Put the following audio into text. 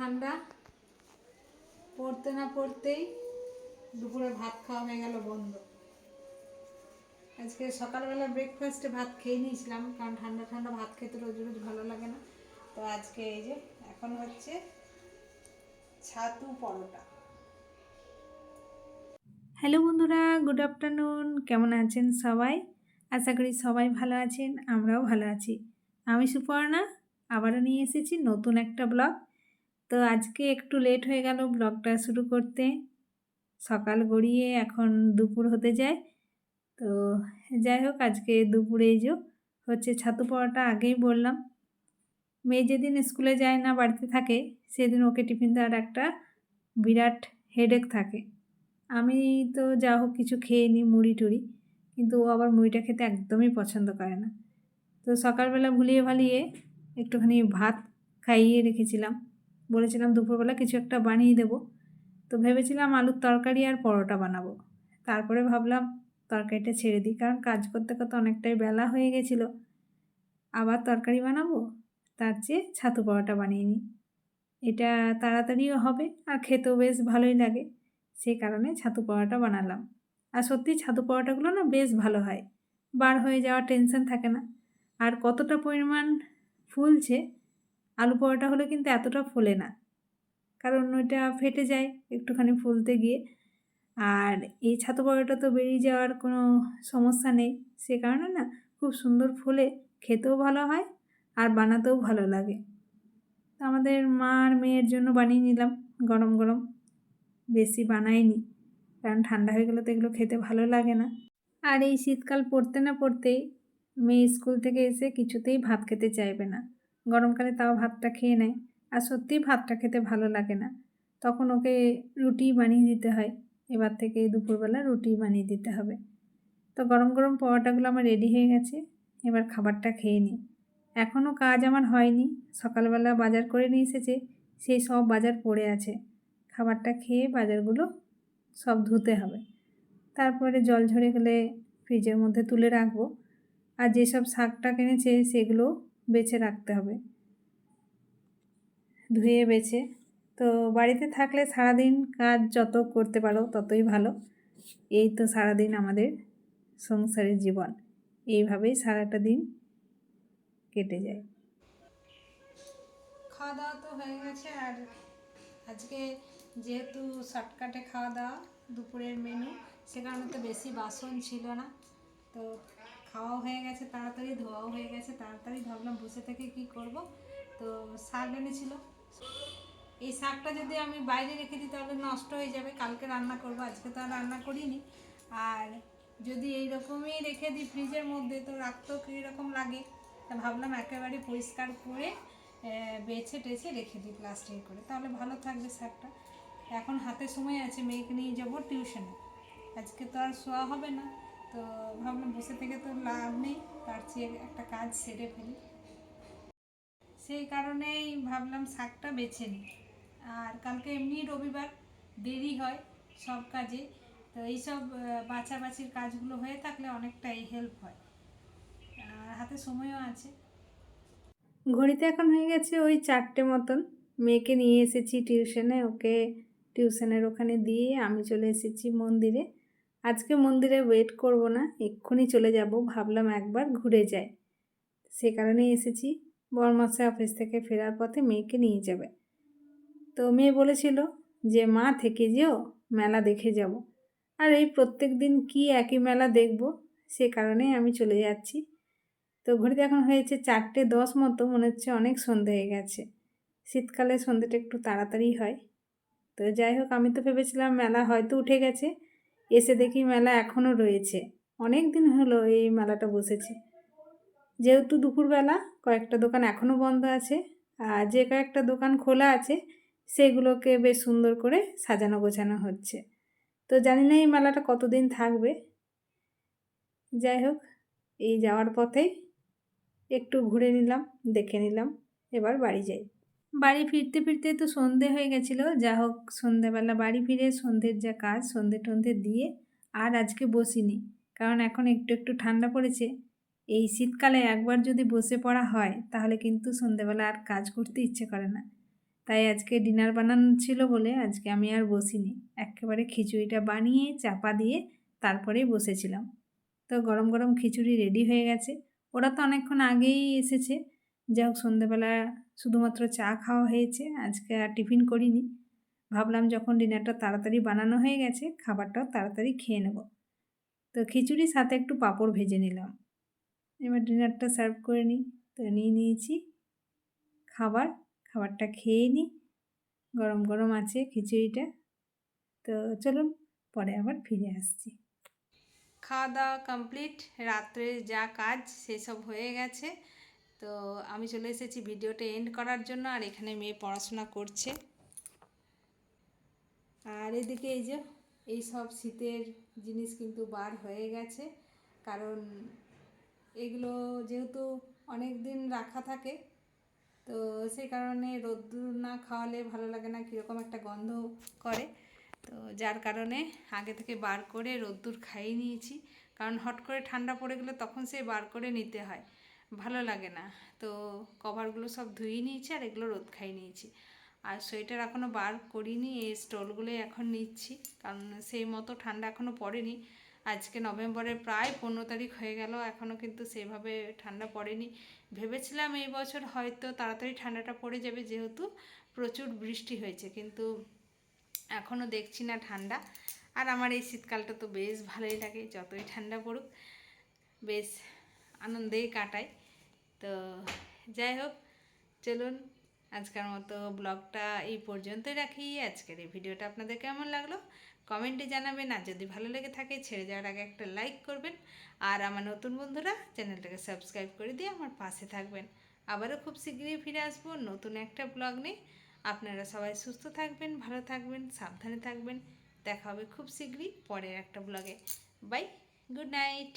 ঠান্ডা। পড়তে না পড়তেই দুপুরে ভাত খাওয়া হয়ে গেল বন্ধ। আজকে সকালবেলা ব্রেকফাস্টে ভাত খেয়ে নিয়েছিলাম, কারণ ঠান্ডা ঠান্ডা ভাত খেতে রোজ রোজ ভালো লাগে না। তো আজকে এই যে, এখন হচ্ছে ছাতু পরোটা। হ্যালো বন্ধুরা গুড আফটারনুন কেমন আছেন সবাই? আশা করি সবাই ভালো আছেন, আমরাও ভালো আছি। আমি সুপর্ণা, আবারও নিয়ে এসেছি নতুন একটা ব্লগ তো আজকে একটু লেট হয়ে গেল ব্লগটা শুরু করতে। সকাল গড়িয়ে এখন দুপুর হতে যায়। তো যাই হোক, আজকে দুপুরে যে হচ্ছে ছাতু পরোটা আগেই বললাম। মেয়ে যেদিন স্কুলে যায় না বাড়িতে থাকে, সেদিন ওকে টিফিন দেওয়ার একটা বিরাট হেডেক থাকে। আমি তো যা হোক কিছু খেয়ে নিই মুড়ি টুড়ি, কিন্তু ও আবার মুড়িটা খেতে একদমই পছন্দ করে না। তো সকালবেলা ভুলিয়ে ভালিয়ে একটুখানি ভাত খাইয়ে রেখেছিলাম। বলেছিলাম দুপুরবেলা কিছু একটা বানিয়ে দেবো। তো ভেবেছিলাম আলুর তরকারি আর পরোটা বানাবো। তারপরে ভাবলাম তরকারিটা ছেড়ে দিই, কারণ কাজ করতে করতে অনেকটাই বেলা হয়ে গেছিল। আবার তরকারি বানাবো? তার চেয়ে ছাতু পরোটা বানিয়ে নিই। এটা তাড়াতাড়িও হবে আর খেতেও বেশ ভালোই লাগে। সেই কারণে ছাতু পরোটা বানালাম। আর সত্যি ছাতু পরোটাগুলো না বেশ ভালো হয়। বার হয়ে যাওয়ার টেনশন থাকে না। আর কতটা পরিমাণ ফুলছে আলু পরোটা হলে কিন্তু এতটা ফোলে না। কারণ ওইটা ফেটে যায় একটুখানি ফুলতে গিয়ে। আর এই ছাতু পরোটা তো বেরিয়ে যাওয়ার কোনো সমস্যা নেই। সে কারণে না খুব সুন্দর ফুলে, খেতেও ভালো হয় আর বানাতেও ভালো লাগে। তো আমাদের মা আর মেয়ের জন্য বানিয়ে নিলাম, গরম গরম। বেশি বানাইনি, কারণ ঠান্ডা হয়ে গেলে তো এগুলো খেতে ভালো লাগে না। আর এই শীতকাল পড়তে না পড়তেই মেয়ে স্কুল থেকে এসে কিছুতেই ভাত খেতে চাইবে না। গরমকালে তাও ভাতটা খেয়ে নেয়। আর সত্যিই ভাতটা খেতে ভালো লাগে না। তখন ওকে রুটি বানিয়ে দিতে হয়। এবার থেকে দুপুরবেলা রুটি বানিয়ে দিতে হবে। তো গরম গরম পরোটাগুলো আমার রেডি হয়ে গেছে। এবার খাবারটা খেয়ে নিই। এখনও কাজ আমার হয়নি। সকালবেলা বাজার করে নিয়ে এসেছে। সেই সব বাজার পড়ে আছে। খাবারটা খেয়ে বাজারগুলো সব ধুতে হবে। তারপরে জল ঝরে গেলে ফ্রিজের মধ্যে তুলে রাখব। আর যেসব শাকটা কিনেছে সেগুলো বেছে রাখতে হবে। ধুয়ে বেছে। তো বাড়িতে থাকলে সারাদিন কাজ যত করতে পারো ততই ভালো। এই তো সারাদিন আমাদের সংসারের জীবন। এইভাবেই সারাটা দিন কেটে যায়। খাওয়া দাওয়া তো হয়ে গেছে আর আজকে যেহেতু শর্টকাটে খাওয়া দাওয়া দুপুরের মেনু সে কারণে তো বেশি বাসন ছিল না। তো খাওয়াও হয়ে গেছে, তাড়াতাড়ি ধোয়াও হয়ে গেছে, তাড়াতাড়ি ভাবলাম বসে থেকে কি করব। তো শাক এনেছিল। এই শাকটা যদি আমি বাইরে রেখে দিই তাহলে নষ্ট হয়ে যাবে, কালকে রান্না করব, আজকে তো আর রান্না করিনি। আর যদি এই রকমই রেখে দিই ফ্রিজের মধ্যে, তো রাখতেও কীরকম লাগে? তা ভাবলাম একেবারে পরিষ্কার করে বেছে টেছে রেখে দিই প্লাস্টিক করে। তাহলে ভালো থাকবে শাকটা এখন হাতে সময় আছে, মেয়েকে নিয়ে যাব টিউশনে। আজকে তো আর শোয়া হবে না। তো ভাবলাম বসে থেকে তো লাভ নেই, তার চেয়ে একটা কাজ সেরে ফেলি। সেই কারণেই ভাবলাম শাকটা বেছে নিই। আর কালকে এমনি রবিবার দেরি হয় সব কাজে, তো এইসব বাছাবাছির কাজগুলো হয়ে থাকলে অনেকটাই হেল্প হয়। আর হাতে সময়ও আছে। ঘড়িতে এখন হয়ে গেছে ওই চারটে মতন। মেয়েকে নিয়ে এসেছি টিউশনে, ওকে টিউশনের ওখানে দিয়ে আমি চলে এসেছি মন্দিরে। আজকে মন্দিরে ওয়েট করব না, এক্ষুনি চলে যাব, ভাবলাম একবার ঘুরে যাই। সে কারণেই এসেছি, বরমাসে অফিস থেকে ফেরার পথে মেয়েকে নিয়ে যাবে। তো মেয়ে বলেছিল যে, মা, থেকে যেও, মেলা দেখে যাব। আর এই প্রত্যেক দিন কী একই মেলা দেখব, সে কারণে আমি চলে যাচ্ছি। তো ঘড়িতে এখন হয়েছে চারটে দশ মতো, মনে হচ্ছে অনেক সন্ধে হয়ে গেছে। শীতকালে সন্ধেটা একটু তাড়াতাড়ি হয়। তো যাই হোক, আমি তো ভেবেছিলাম মেলা হয়তো উঠে গেছে এসে দেখি মেলা এখনও রয়েছে। অনেক দিন হলো এই মেলাটা বসেছে। যেহেতু দুপুরবেলা কয়েকটা দোকান এখনও বন্ধ আছে, আর যে কয়েকটা দোকান খোলা আছে, সেগুলোকে বেশ সুন্দর করে সাজানো গোছানো হচ্ছে। তো জানি না এই মেলাটা কতদিন থাকবে। যাই হোক, এই যাওয়ার পথেই একটু ঘুরে নিলাম, দেখে নিলাম, এবার বাড়ি যাই। বাড়ি ফিরতে ফিরতে তো সন্ধে হয়ে গেছিল। যা হোক, সন্ধেবেলা বাড়ি ফিরে সন্ধ্যের যা কাজ, সন্ধে টন্ধে দিয়ে আর আজকে বসিনি। কারণ এখন একটু একটু ঠান্ডা পড়েছে। এই শীতকালে একবার যদি বসে পড়া হয়, তাহলে কিন্তু সন্ধেবেলা আর কাজ করতে ইচ্ছে করে না। তাই আজকে ডিনার বানানো ছিল বলে আজকে আমি আর বসিনি। একেবারে খিচুড়িটা বানিয়ে, চাপা দিয়ে তারপরেই বসেছিলাম। তো গরম গরম খিচুড়ি রেডি হয়ে গেছে। ওরা তো অনেকক্ষণ আগেই এসেছে। যাই হোক, সন্ধেবেলা শুধুমাত্র চা খাওয়া হয়েছে, আজকে আর টিফিন করিনি। ভাবলাম যখন ডিনারটা তাড়াতাড়ি বানানো হয়ে গেছে, খাবারটাও তাড়াতাড়ি খেয়ে নেব। তো খিচুড়ির সাথে একটু পাঁপড় ভেজে নিলাম। এবার ডিনারটা সার্ভ করে নিই। তো নিয়ে নিয়েছি খাবার, খাবারটা খেয়ে নিই। গরম গরম আছে খিচুড়িটা। তো চলুন পরে আবার ফিরে আসছি। খাওয়া দাওয়া কমপ্লিট রাত্রে যা কাজ সেসব হয়ে গেছে। তো আমি চলে এসেছি ভিডিওটা এন্ড করার জন্য, আর এখানে মেয়ে পড়াশোনা করছে। আর এদিকে এই যে, এই সব শীতের জিনিস কিন্তু বার হয়ে গেছে। কারণ এগুলো যেহেতু অনেক দিন রাখা থাকে, তো সেই কারণে রোদ্দুর না খাওয়ালে ভালো লাগে না, কীরকম একটা গন্ধ করে। তো যার কারণে আগে থেকে বার করে রোদ্দুর খাইয়ে নিয়েছি। কারণ হট করে ঠান্ডা পড়ে গেলে তখন সে বার করে নিতে হয়। ভালো লাগে না। তো কভারগুলো সব ধুয়ে নিয়েছি আর এগুলো রোদ খাইয়ে নিয়েছি। আর সোয়েটার এখনও বার করিনি, এই স্টলগুলোই এখন নিচ্ছি। কারণ সেই মতো ঠান্ডা এখনও পড়েনি। আজকে নভেম্বরের প্রায় পনেরো তারিখ হয়ে গেল এখনও কিন্তু সেভাবে ঠান্ডা পড়েনি। ভেবেছিলাম এই বছর হয়তো তাড়াতাড়ি ঠান্ডাটা পড়ে যাবে যেহেতু প্রচুর বৃষ্টি হয়েছে, কিন্তু এখনও দেখছি না ঠান্ডা। আর আমার এই শীতকালটা তো বেশ ভালোই লাগে, যতই ঠান্ডা পড়ুক। বেশ আনন্দেই কাটাই তো যাই হোক, চলুন আজকের মতো ব্লগটা এই পর্যন্তই রাখি। আজকের এই ভিডিওটা আপনাদের কেমন লাগল? কমেন্টে জানাবেন, আর যদি ভালো লেগে থাকে ছেড়ে যাওয়ার আগে একটা লাইক করবেন। আর আমার নতুন বন্ধুরা, চ্যানেলটাকে সাবস্ক্রাইব করে দিয়ে আমার পাশে থাকবেন। আবারও খুব শীঘ্রই ফিরে আসব নতুন একটা ব্লগ নিয়ে। আপনারা সবাই সুস্থ থাকবেন, ভালো থাকবেন, সাবধানে থাকবেন। দেখা হবে খুব শীঘ্রই পরের একটা ব্লগে। Bye, good night.